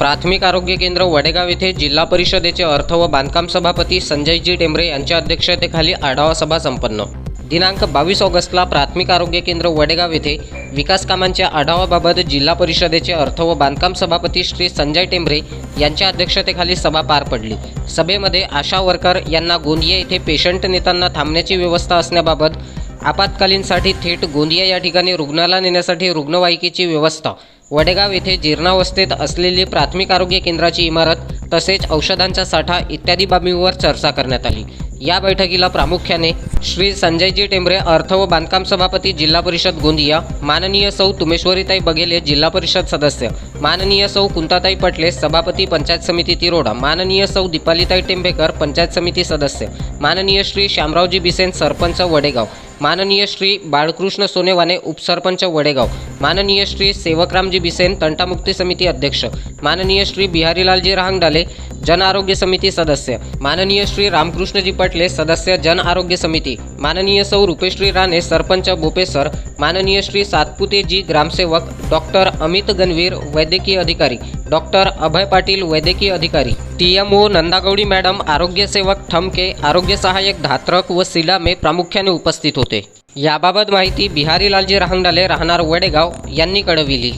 प्राथमिक आरोग्य केंद्र वडेगाव येथे जिल्हा परिषदेचे अर्थ व बांधकाम सभापती संजयजी टेंबरे यांच्या अध्यक्षतेखाली आढावा सभा संपन्न. दिनांक बावीस ऑगस्टला प्राथमिक आरोग्य केंद्र वडेगाव येथे विकास कामांच्या आढावाबाबत जिल्हा परिषदेचे अर्थ व बांधकाम सभापती श्री संजय टेंबरे यांच्या अध्यक्षतेखाली सभा पार पडली. सभेमध्ये आशा वर्कर यांना गोंदिया येथे पेशंट नेताना थांबण्याची व्यवस्था असण्याबाबत आपत्कालीनसाठी थेट गोंदिया या ठिकाणी रुग्णाला नेण्यासाठी रुग्णवाहिकेची व्यवस्था वडेगाव येथे जीर्णावस्थेत असलेली प्राथमिक आरोग्य केंद्राची इमारत तसेच औषधांचा साठा इत्यादी बाबींवर चर्चा करण्यात आली. या बैठकीला प्रामुख्याने श्री संजयजी टेंबरे अर्थ व बांधकाम सभापती जिल्हा परिषद गोंदिया माननीय सौ तुमेश्वरीताई बघेले जिल्हा परिषद सदस्य माननीय सौ कुंताताई पटले सभापती पंचायत समिती तिरोडा माननीय सौ दीपालीताई टेंबेकर पंचायत समिती सदस्य माननीय श्री श्यामरावजी बिसेन सरपंच वडेगाव माननीय श्री बाळकृष्ण सोनेवाने उपसरपंच वडेगाव. माननीय श्री सेवकरामजी बिसेन तंटामुक्ती समिती अध्यक्ष. माननीय श्री बिहारीलालजी रहांगडाले जन आरोग्य समिती सदस्य. माननीय श्री रामकृष्णजी पटले सदस्य जन आरोग्य समिती. माननीय सौ रुपेश्री राणे सरपंच बोपेसर माननीय श्री सातपुतेजी ग्रामसेवक डॉक्टर अमित गणवीर वैद्यकीय अधिकारी. डॉक्टर अभय पाटील वैद्यकीय अधिकारी. T M O Nandagoudi madam आरोग्य सेवक ठमके आरोग्य सहाय्यक धात्रक व सिलामे प्रामुख्याने उपस्थित होते. याबाबत माहिती बिहारी लालजी रहांगडाले राहणार वडेगाव यांनी कळविली.